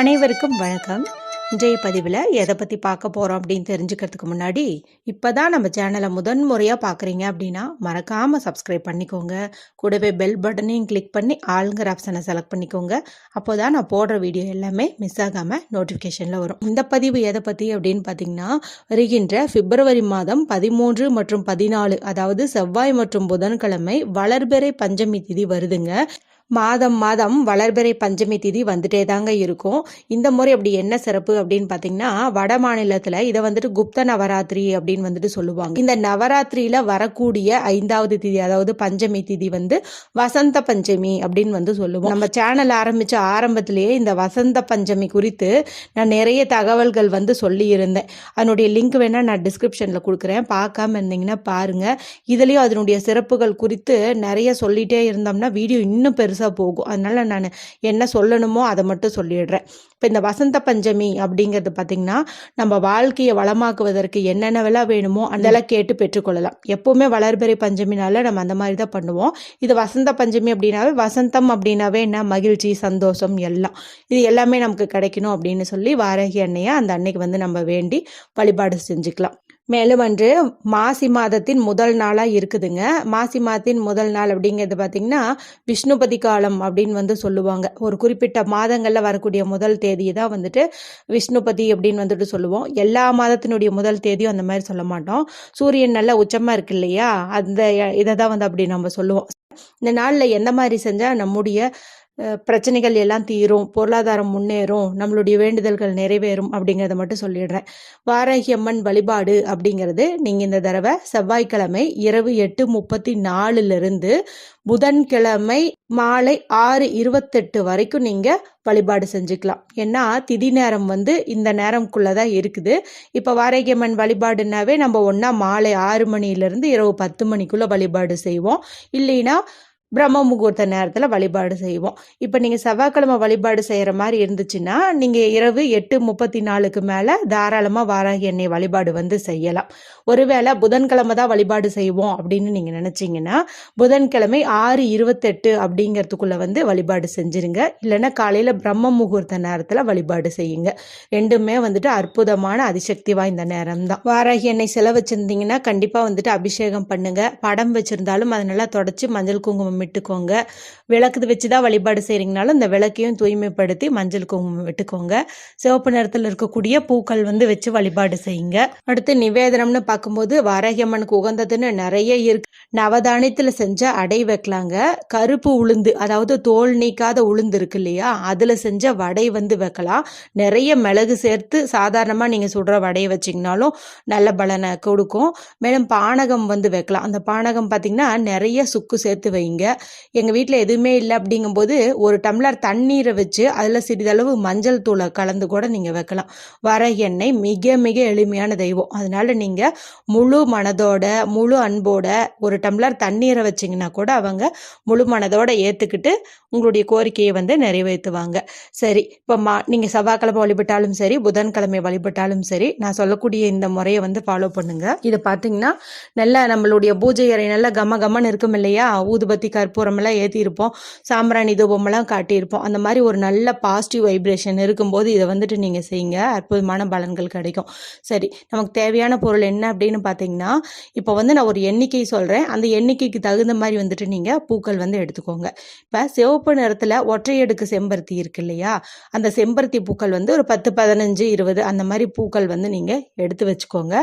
அனைவருக்கும் வணக்கம். இன்றைய பதிவில் எதை பற்றி பார்க்க போகிறோம் அப்படின்னு தெரிஞ்சுக்கிறதுக்கு முன்னாடி இப்போ தான் நம்ம சேனலை முதன் முறையாக பார்க்குறீங்க அப்படின்னா மறக்காமல் சப்ஸ்கிரைப் பண்ணிக்கோங்க. கூடவே பெல் பட்டனையும் கிளிக் பண்ணி ஆளுங்கிற ஆப்ஷனை செலக்ட் பண்ணிக்கோங்க. அப்போ தான் நான் போடுற வீடியோ எல்லாமே மிஸ் ஆகாமல் நோட்டிஃபிகேஷனில் வரும். இந்த பதிவு எதை பற்றி அப்படின்னு பார்த்தீங்கன்னா வருகின்ற பிப்ரவரி மாதம் பதிமூன்று மற்றும் பதினாலு அதாவது செவ்வாய் மற்றும் புதன்கிழமை வளர்பெறை பஞ்சமி திதி வருதுங்க. மாதம் மாதம் வளர்பிறை பஞ்சமி திதி வந்துட்டே தாங்க இருக்கும். இந்த முறை அப்படி என்ன சிறப்பு அப்படின்னு பார்த்தீங்கன்னா வட மாநிலத்தில் இதை வந்துட்டு குப்த நவராத்திரி அப்படின்னு வந்துட்டு சொல்லுவாங்க. இந்த நவராத்திரியில் வரக்கூடிய ஐந்தாவது திதி அதாவது பஞ்சமி திதி வந்து வசந்த பஞ்சமி அப்படின்னு வந்து சொல்லுவோம். நம்ம சேனல் ஆரம்பித்த ஆரம்பத்திலேயே இந்த வசந்த பஞ்சமி குறித்து நான் நிறைய தகவல்கள் வந்து சொல்லியிருந்தேன். அதனுடைய லிங்க் வேணால் நான் டிஸ்கிரிப்ஷனில் கொடுக்குறேன். பார்க்காம இருந்தீங்கன்னா பாருங்கள் இதுலேயும் அதனுடைய சிறப்புகள் குறித்து நிறைய சொல்லிகிட்டே இருந்தோம்னா வீடியோ இன்னும் பெருசாக போகும். அதனால் நான் என்ன சொல்லணுமோ அதை மட்டும் சொல்லிடுறேன். இப்போ இந்த வசந்த பஞ்சமி அப்படிங்கிறது பார்த்திங்கன்னா நம்ம வாழ்க்கையை வளமாக்குவதற்கு என்னென்னவெல்லாம் வேணுமோ அதெல்லாம் கேட்டு பெற்றுக்கொள்ளலாம். எப்போவுமே வளர்பிறை பஞ்சமினால நம்ம அந்த மாதிரி தான் பண்ணுவோம். இது வசந்த பஞ்சமி அப்படின்னாவே வசந்தம் அப்படின்னாவே என்ன? மகிழ்ச்சி சந்தோஷம் எல்லாம். இது எல்லாமே நமக்கு கிடைக்கணும் அப்படின்னு சொல்லி வாரகி அன்னையை அந்த அன்னைக்கு வந்து நம்ம வேண்டி வழிபாடு செஞ்சுக்கலாம். மேலும் அன்று மாசி மாதத்தின் முதல் நாளாக இருக்குதுங்க. மாசி மாதத்தின் முதல் நாள் அப்படிங்கிறது பார்த்திங்கன்னா விஷ்ணுபதி காலம் அப்படின்னு வந்து சொல்லுவாங்க. ஒரு குறிப்பிட்ட மாதங்களில் வரக்கூடிய முதல் தேதியை தான் வந்துட்டு விஷ்ணுபதி அப்படின்னு வந்துட்டு சொல்லுவோம். எல்லா மாதத்தினுடைய முதல் தேதியும் அந்த மாதிரி சொல்ல மாட்டோம். சூரியன் நல்ல உச்சமாக இருக்கு இல்லையா? அந்த இதை தான் வந்து அப்படி நம்ம சொல்லுவோம். இந்த நாளில் எந்த மாதிரி செஞ்சால் நம்முடைய பிரச்சனைகள் எல்லாம் தீரும் பொருளாதாரம் முன்னேறும் நம்மளுடைய வேண்டுதல்கள் நிறைவேறும் அப்படிங்கிறத மட்டும் சொல்லிடுறேன். வாராகி அம்மன் வழிபாடு அப்படிங்கிறது நீங்கள் இந்த தடவை செவ்வாய்க்கிழமை இரவு எட்டு முப்பத்தி நாலுலேருந்து புதன்கிழமை மாலை ஆறு இருபத்தெட்டு வரைக்கும் நீங்கள் வழிபாடு செஞ்சுக்கலாம். ஏன்னா திதி நேரம் வந்து இந்த நேரம்குள்ளே தான் இருக்குது. இப்போ வாரகியம்மன் வழிபாடுனாவே நம்ம ஒன்றா மாலை ஆறு மணிலேருந்து இரவு பத்து மணிக்குள்ளே வழிபாடு செய்வோம். இல்லைன்னா பிரம்ம முகூர்த்த நேரத்தில் வழிபாடு செய்வோம். இப்போ நீங்கள் செவ்வாய்க்கிழமை வழிபாடு செய்கிற மாதிரி இருந்துச்சுன்னா நீங்கள் இரவு எட்டு முப்பத்தி நாலுக்கு மேலே தாராளமாக வாராகி எண்ணெய் வழிபாடு வந்து செய்யலாம். ஒருவேளை புதன்கிழமை தான் வழிபாடு செய்வோம் அப்படின்னு நீங்கள் நினச்சிங்கன்னா புதன்கிழமை ஆறு இருபத்தெட்டு அப்படிங்கிறதுக்குள்ளே வந்து வழிபாடு செஞ்சுருங்க. இல்லைன்னா காலையில் பிரம்ம முகூர்த்த நேரத்தில் வழிபாடு செய்யுங்க. ரெண்டுமே வந்துட்டு அற்புதமான அதிசக்தி வாய்ந்த நேரம் தான். வாராகி எண்ணெய் செலவு வச்சுருந்தீங்கன்னா கண்டிப்பாக வந்துட்டு அபிஷேகம் பண்ணுங்கள் படம் வச்சுருந்தாலும் அதை நல்லா தொடச்சி மஞ்சள் குங்குமம் விட்டுக்கோங்க. விளக்கு வச்சு தான் வழிபாடு செய்கிறீங்கனாலும் இந்த விளக்கையும் தூய்மைப்படுத்தி மஞ்சள் குங்குமம் விட்டுக்கோங்க. சிவப்பு நிறத்தில் இருக்கக்கூடிய பூக்கள் வந்து வச்சு வழிபாடு செய்யுங்க. அடுத்து நிவேதனம்னு பார்க்கும்போது வாரகியம்மனுக்கு உகந்ததுன்னு நிறைய இருக்கு. நவதானியத்தில் செஞ்ச அடை வைக்கலாங்க. கருப்பு உளுந்து அதாவது தோல் நீக்காத உளுந்து இருக்கு இல்லையா? அதில் செஞ்ச வடை வந்து வைக்கலாம். நிறைய மிளகு சேர்த்து சாதாரணமாக நீங்கள் சுடுற வடையை வச்சிங்கனாலும் நல்ல பலனை கொடுக்கும். மேலும் பானகம் வந்து வைக்கலாம். அந்த பானகம் பார்த்திங்கன்னா நிறைய சுக்கு சேர்த்து வைங்க. எங்கள் வீட்டில் எதுவுமே இல்லை அப்படிங்கும்போது ஒரு டம்ளர் தண்ணீரை வச்சு அதில் சிறிதளவு மஞ்சள் தூளை கலந்து கூட நீங்கள் வைக்கலாம். வர எண்ணெய் மிக மிக எளிமையான தெய்வம். அதனால் நீங்கள் முழு மனதோட முழு அன்போட ஒரு டம்ளர் தண்ணீரை வச்சிங்கன்னா கூட அவங்க முழு மனதோட ஏற்றுக்கிட்டு உங்களுடைய கோரிக்கையை வந்து நிறைவேற்றுவாங்க. சரி இப்போ மா நீங்கள் செவ்வாய்க்கிழமை வழிபட்டாலும் சரி புதன்கிழமை வழிபட்டாலும் சரி நான் சொல்லக்கூடிய இந்த முறையை வந்து ஃபாலோ பண்ணுங்கள் இது பார்த்தீங்கன்னா நல்லா நம்மளுடைய பூஜை அறை நல்லா கம கமன்னு இருக்கும் இல்லையா? ஊதுபத்தி கற்பூரமெல்லாம் ஏற்றிருப்போம் சாம்பிராணி தூபமெல்லாம் காட்டியிருப்போம். அந்த மாதிரி ஒரு நல்ல பாசிட்டிவ் வைப்ரேஷன் இருக்கும்போது இதை வந்துட்டு நீங்கள் செய்யுங்க. அற்புதமான பலன்கள் கிடைக்கும். சரி நமக்கு தேவையான பொருள் என்ன அப்படின்னு பார்த்தீங்கன்னா இப்போ வந்து நான் ஒரு எண்ணிக்கை சொல்கிறேன் அந்த எண்ணிக்கைக்கு தகுந்த மாதிரி வந்துட்டு நீங்கள் பூக்கள் வந்து எடுத்துக்கோங்க. இப்போ சிவப்பு நிறத்தில் ஒற்றையடுக்கு செம்பருத்தி இருக்கு இல்லையா? அந்த செம்பருத்தி பூக்கள் வந்து ஒரு பத்து பதினஞ்சு இருபது அந்த மாதிரி பூக்கள் வந்து நீங்கள் எடுத்து வச்சுக்கோங்க.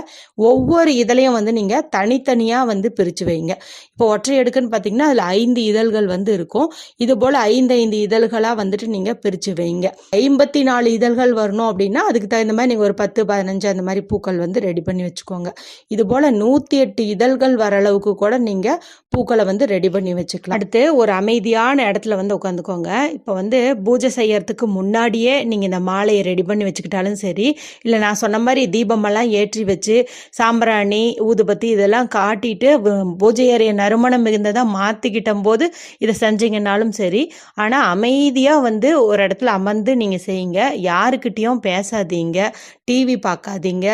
ஒவ்வொரு இதழையும் வந்து நீங்கள் தனித்தனியாக வந்து பிரித்து வைங்க. இப்போ ஒற்றை அடுக்குன்னு பார்த்தீங்கன்னா அதில் ஐந்து இதழ்கள் வந்து இருக்கும். இது போல் ஐந்து ஐந்து இதழ்களாக வந்துட்டு நீங்கள் பிரித்து வைங்க. ஐம்பத்தி நாலு இதழ்கள் வரணும் அப்படின்னா அதுக்கு தகுந்த மாதிரி நீங்கள் ஒரு பத்து பதினஞ்சு அந்த மாதிரி பூக்கள் வந்து ரெடி பண்ணி வச்சுக்கோங்க. இது போல் நூற்றி எட்டு இதழ்கள் வர அளவுக்கு கூட நீங்கள் பூக்களை வந்து ரெடி பண்ணி வச்சுக்கலாம். அடுத்து ஒரு அமைதியான இடத்துல வந்து உட்காந்துக்கோங்க. இப்போ வந்து பூஜை செய்யறதுக்கு முன்னாடியே நீங்கள் இந்த மாலையை ரெடி பண்ணி வச்சுக்கிட்டாலும் சரி இல்லை நான் சொன்ன மாதிரி தீபமெல்லாம் ஏற்றி வச்சு சாம்பிராணி ஊதுபத்தி இதெல்லாம் காட்டிட்டு பூஜை அறையை நறுமணம் மிகுந்ததாக மாற்றிக்கிட்ட கட்டும் போது இதை செஞ்சீங்கன்னாலும் சரி. ஆனால் அமைதியாக வந்து ஒரு இடத்துல அமர்ந்து நீங்கள் செய்யுங்க. யாருக்கிட்டேயும் பேசாதீங்க. டிவி பார்க்காதீங்க.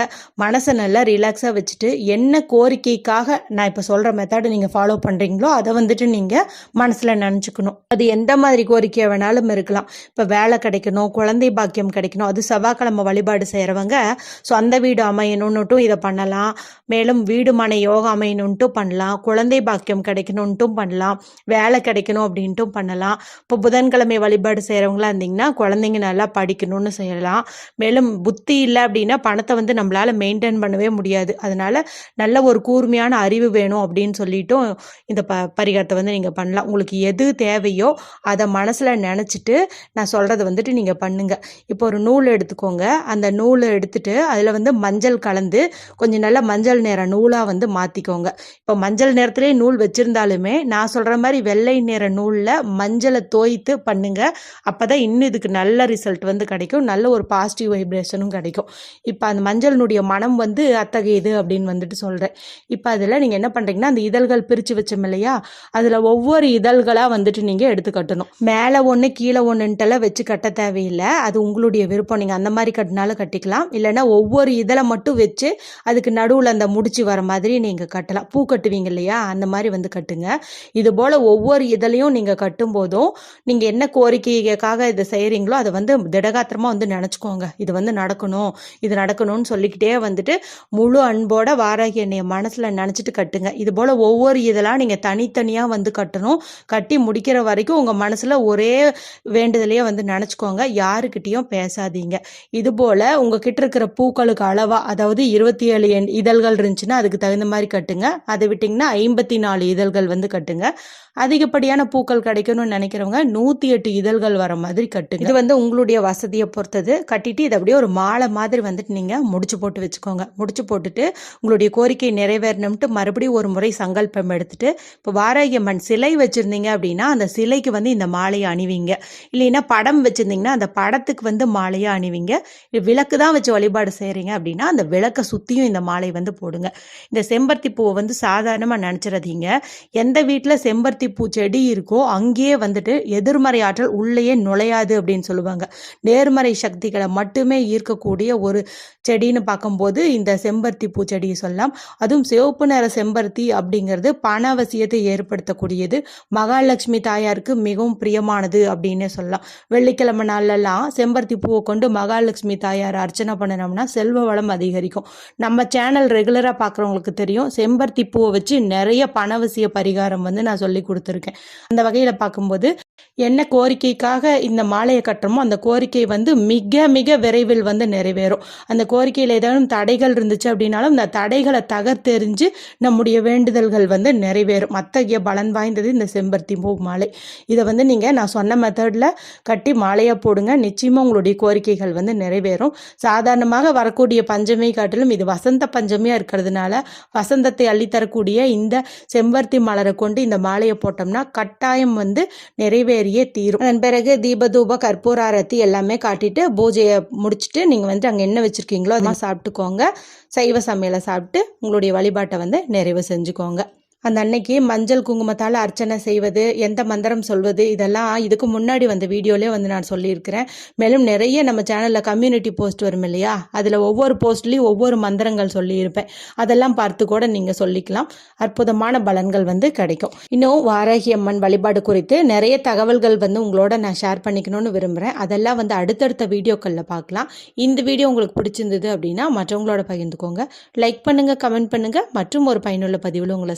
மனசை நல்லா ரிலாக்ஸாக வச்சுட்டு என்ன கோரிக்கைக்காக நான் இப்போ சொல்கிற மெத்தடை நீங்கள் ஃபாலோ பண்ணுறீங்களோ அதை வந்துட்டு நீங்கள் மனசில் நினச்சிக்கணும். அது எந்த மாதிரி கோரிக்கையாக வேணாலும் இருக்கலாம். இப்போ வேலை கிடைக்கணும் குழந்தை பாக்கியம் கிடைக்கணும் அது செவ்வாய்க்கிழமை வழிபாடு செய்கிறவங்க சொந்த வீடு அமையணுன்னுட்டும் இதை பண்ணலாம். மேலும் வீடு மனை யோகா அமையணுன்ட்டும் பண்ணலாம். குழந்தை பாக்கியம் கிடைக்கணுன்ட்டும் பண்ணலாம். வேலை கிடைக்கணும் அப்படின்ட்டும் பண்ணலாம். இப்போ புதன்கிழமை வழிபாடு செய்கிறவங்களா இருந்தீங்கன்னா குழந்தைங்க நல்லா படிக்கணும்னு செய்யலாம். மேலும் புத்தி இல்லை அப்படின்னா பணத்தை வந்து நம்மளால் மெயின்டைன் பண்ணவே முடியாது. அதனால் நல்ல ஒரு கூர்மையான அறிவு வேணும் அப்படின்னு சொல்லிட்டும் இந்த ப பரிகாரத்தை வந்து நீங்கள் பண்ணலாம். உங்களுக்கு எது தேவையோ அதை மனசில் நினச்சிட்டு நான் சொல்கிறத வந்துட்டு நீங்கள் பண்ணுங்கள் இப்போ ஒரு நூல் எடுத்துக்கோங்க. அந்த நூலை எடுத்துட்டு அதில் வந்து மஞ்சள் கலந்து கொஞ்சம் நல்லா மஞ்சள் நிற நூலாக வந்து மாற்றிக்கோங்க இப்போ மஞ்சள் நிறத்துலேயே நூல் வச்சுருந்தாலுமே நான் சொல்கிற மாதிரி வெள்ளை நிற நூலில் மஞ்சளை தோய்த்து பண்ணுங்கள் அப்போ தான் இன்னும் இதுக்கு நல்ல ரிசல்ட் வந்து கிடைக்கும். நல்ல ஒரு பாசிட்டிவ் வைப்ரேஷனும் கிடைக்கும். இப்போ அந்த மஞ்சளினுடைய மனம் வந்து அத்தகையது அப்படின்னு வந்துட்டு சொல்கிறேன் இப்போ அதில் நீங்கள் என்ன பண்ணுறீங்கன்னா அந்த இதழ்கள் பிரித்து வச்சோம் இல்லையா? அதில் ஒவ்வொரு இதழ்களாக வந்துட்டு நீங்கள் எடுத்து கட்டணும். மேலே ஒன்று கீழே ஒன்றுன்ட்டெல்லாம் வச்சு கட்ட தேவையில்லை. அது உங்களுடைய விருப்பம். நீங்கள் அந்த மாதிரி கட்டினாலும் கட்டிக்கலாம். இல்லைன்னா ஒவ்வொரு இதழை மட்டும் வச்சு அதுக்கு நடுவில் அந்த முடிச்சு வர மாதிரி நீங்கள் கட்டலாம். பூ கட்டுவீங்க இல்லையா? அந்த மாதிரி வந்து கட்டுங்க. இது போல் ஒவ்வொரு இதழையும் நீங்கள் கட்டும்போதும் நீங்கள் என்ன கோரிக்கைக்காக இதை செய்கிறீங்களோ அதை வந்து திடகாத்திரமாக வந்து நினச்சிக்கோங்க. இது வந்து நடக்கணும். இது நடக்கணும்னு சொல்லிக்கிட்டே வந்துட்டு முழு அன்போட வாராகி என்னைய மனசில் நினச்சிட்டு கட்டுங்க. இது போல் ஒவ்வொரு இதெல்லாம் நீங்கள் தனித்தனியாக வந்து கட்டணும். கட்டி முடிக்கிற வரைக்கும் உங்கள் மனசில் ஒரே வேண்டுதலையே வந்து நினச்சிக்கோங்க. யாருக்கிட்டேயும் பேசாதீங்க. இது போல் உங்ககிட்ட இருக்கிற பூக்களுக்கு அளவாக அதாவது இருபத்தி ஏழு எண் இதழ்கள் இருந்துச்சுன்னா அதுக்கு தகுந்த மாதிரி கட்டுங்க. அதை விட்டிங்கன்னா ஐம்பத்தி நாலு இதழ்கள் வந்து கட்டுங்க. அதிகப்படியான பூக்கள் கிடைக்கணும்னு நினைக்கிறவங்க நூற்றி எட்டு இதழ்கள் வர மாதிரி கட்டுங்க. இது வந்து உங்களுடைய வசதியை பொறுத்தது. கட்டிட்டு இதை அப்படியே ஒரு மாலை மாதிரி வந்துட்டு நீங்கள் முடிச்சு போட்டு வச்சுக்கோங்க. முடிச்சு போட்டுட்டு உங்களுடைய கோரிக்கை நிறைவேறணும்ட்டு மறுபடியும் ஒரு முறை சங்கல்பம் எடுத்துட்டு இப்போ வாராகியம்மன் சிலை வச்சுருந்தீங்க அப்படின்னா அந்த சிலைக்கு வந்து இந்த மாலையை அணிவிங்க. இல்லைன்னா படம் வச்சுருந்தீங்கன்னா அந்த படத்துக்கு வந்து மாலையை அணிவிங்க. விளக்கு தான் வச்சு வழிபாடு செய்கிறீங்க அப்படின்னா அந்த விளக்கை சுற்றியும் இந்த மாலை வந்து போடுங்க. இந்த செம்பருத்தி பூவை வந்து சாதாரணமாக நினச்சிடாதீங்க. எந்த வீட்டில் செம்பருத்தி பூ செடி இருக்கோ அங்கேயே வந்துட்டு எதிர்மறை ஆற்றல் உள்ளேயே நுழையாது அப்படின்னு சொல்லுவாங்க. நேர்மறை சக்திகளை மட்டுமே ஈர்க்கக்கூடிய ஒரு செடின்னு பார்க்கும்போது இந்த செம்பருத்தி பூ செடியை சொல்லலாம். அதுவும் சிவப்பு நிற செம்பருத்தி அப்படிங்கிறது பணவசியத்தை ஏற்படுத்தக்கூடியது. மகாலட்சுமி தாயாருக்கு மிகவும் பிரியமானது அப்படின்னு சொல்லலாம். வெள்ளிக்கிழமை நாள்லலாம் செம்பருத்தி பூவை கொண்டு மகாலட்சுமி தாயார் அர்ச்சனை பண்ணினோம்னா செல்வ வளம் அதிகரிக்கும். நம்ம சேனல் ரெகுலராக பார்க்குறவங்களுக்கு தெரியும் செம்பருத்தி பூவை வச்சு நிறைய பணவசிய பரிகாரம் வந்து நான் சொல்லி கொடுத்துருக்கேன். அந்த வகையில் பார்க்கும்போது என்ன கோரிக்கைக்காக இந்த மாலையை கட்டுறோமோ அந்த கோரிக்கை வந்து மிக மிக விரைவில் வந்து நிறைவேறும். அந்த கோரிக்கையில் ஏதாவது தடைகள் இருந்துச்சு அப்படின்னாலும் அந்த தடைகளை தகர்த்தெறிஞ்சு நம்முடைய வேண்டுதல்கள் வந்து நிறைவேறும். அத்தகைய பலன் வாய்ந்தது இந்த செம்பருத்தி பூ மாலை. இதை வந்து நீங்கள் நான் சொன்ன மெத்தடில் கட்டி மாலையாக போடுங்க. நிச்சயமாக உங்களுடைய கோரிக்கைகள் வந்து நிறைவேறும். சாதாரணமாக வரக்கூடிய பஞ்சமி காட்டிலும் இது வசந்த பஞ்சமியாக இருக்கிறதுனால வசந்தத்தை அள்ளித்தரக்கூடிய இந்த செம்பருத்தி மலரை கொண்டு இந்த மாலையை போட்டோம்னா கட்டாயம் வந்து நிறைவேறியே தீரும். அதன் பிறகு தீபதூப கற்பூர ஆரத்தி எல்லாமே காட்டிட்டு பூஜையை முடிச்சுட்டு நீங்கள் வந்து அங்கே என்ன வச்சுருக்கீங்களோ அதெல்லாம் சாப்பிட்டுக்கோங்க. சைவ சமையலை சாப்பிட்டு உங்களுடைய வழிபாட்டை வந்து நிறைவு செஞ்சுக்கோங்க. அந்த அன்னைக்கு மஞ்சள் குங்குமத்தால் அர்ச்சனை செய்வது எந்த மந்திரம் சொல்வது இதெல்லாம் இதுக்கு முன்னாடி வந்த வீடியோலேயே வந்து நான் சொல்லியிருக்கிறேன். மேலும் நிறைய நம்ம சேனலில் கம்யூனிட்டி போஸ்ட் வரும் இல்லையா? அதில் ஒவ்வொரு போஸ்ட்லேயும் ஒவ்வொரு மந்திரங்கள் சொல்லியிருப்பேன். அதெல்லாம் பார்த்து கூட நீங்கள் சொல்லிக்கலாம். அற்புதமான பலன்கள் வந்து கிடைக்கும். இன்னும் வாராகி அம்மன் வழிபாடு குறித்து நிறைய தகவல்கள் வந்து உங்களோட நான் ஷேர் பண்ணிக்கணும்னு விரும்புகிறேன் அதெல்லாம் வந்து அடுத்தடுத்த வீடியோக்களில் பார்க்கலாம். இந்த வீடியோ உங்களுக்கு பிடிச்சிருந்தது அப்படின்னா மற்றவங்களோட பகிர்ந்துக்கோங்க. லைக் பண்ணுங்கள் கமெண்ட் பண்ணுங்கள் மற்றும் ஒரு பயனுள்ள பதிவில் உங்களை